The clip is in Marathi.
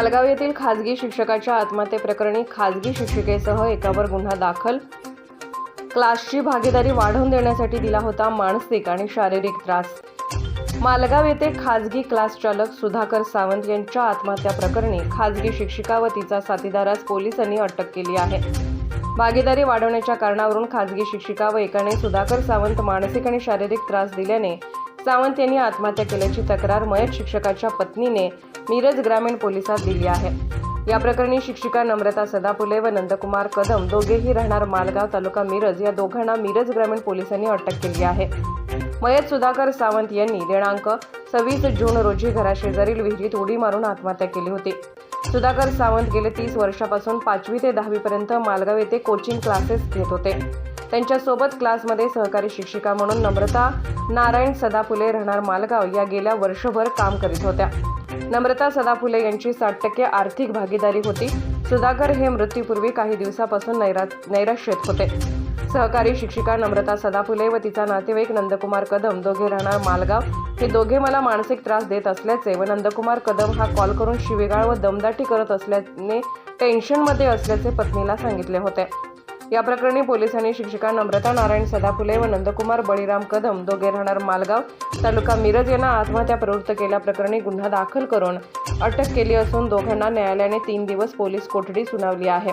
मालगाव येथील खाजगी शिक्षकाच्या आत्महत्येप्रकरणी खाजगी शिक्षिकेसह एकावर गुन्हा दाखल. क्लासची भागीदारी वाढवून देण्यासाठी दिला होता मानसिक आणि शारीरिक त्रास. मालगाव येथे खाजगी क्लास चालक सुधाकर सावंत यांच्या आत्महत्या प्रकरणी खाजगी शिक्षिका व तिचा साथीदारास पोलिसांनी अटक केली आहे. भागीदारी वाढवण्याच्या कारणावरून खाजगी शिक्षिका व एकाने सुधाकर सावंत मानसिक आणि शारीरिक त्रास दिल्याने सावंत यांनी आत्महत्या केल्याची तक्रार मयत शिक्षकाच्या पत्नीने मिरज ग्रामीण पोलिसात दिली आहे. या प्रकरणी शिक्षिका नम्रता सदापुले व नंदकुमार कदम दोघेही राहणार मालगाव तालुका मिरज या दोघांना मिरज ग्रामीण पोलिसांनी अटक केली आहे. मयत सुधाकर सावंत यांनी दिनांक सव्वीस जून रोजी घराशेजारील विहिरीत उडी मारून आत्महत्या केली होती. सुधाकर सावंत गेले तीस वर्षापासून पाचवी ते दहावीपर्यंत मालगाव येथे कोचिंग क्लासेस घेत होते. त्यांच्यासोबत क्लासमध्ये सहकारी शिक्षिका म्हणून नम्रता नारायण सदाफुले राहणार मालगाव या गेल्या वर्षभर काम करीत होत्या. नम्रता सदाफुले यांची साठ टक्के आर्थिक भागीदारी होती. सुधाकर हे मृत्यूपूर्वी काही दिवसापासून नैरा नैराश्यत होते. सहकारी शिक्षिका नम्रता सदाफुले व तिचा नातेवाईक नंदकुमार कदम दोघे राहणार मालगाव. हे दोघे मला मानसिक त्रास देत असल्याचे व नंदकुमार कदम हा कॉल करून शिवेगाळ व दमदाटी करत असल्याने टेन्शनमध्ये असल्याचे पत्नीला सांगितले होते. या प्रकरणी पोलिसांनी शिक्षिका नम्रता नारायण सदाफुले व नंदकुमार बळीराम कदम दोघे राहणार मालगाव तालुका मिरज यांना आत्महत्या प्रवृत्त केल्याप्रकरणी गुन्हा दाखल करून अटक केली असून दोघांना न्यायालयाने तीन दिवस पोलीस कोठडी सुनावली आहे.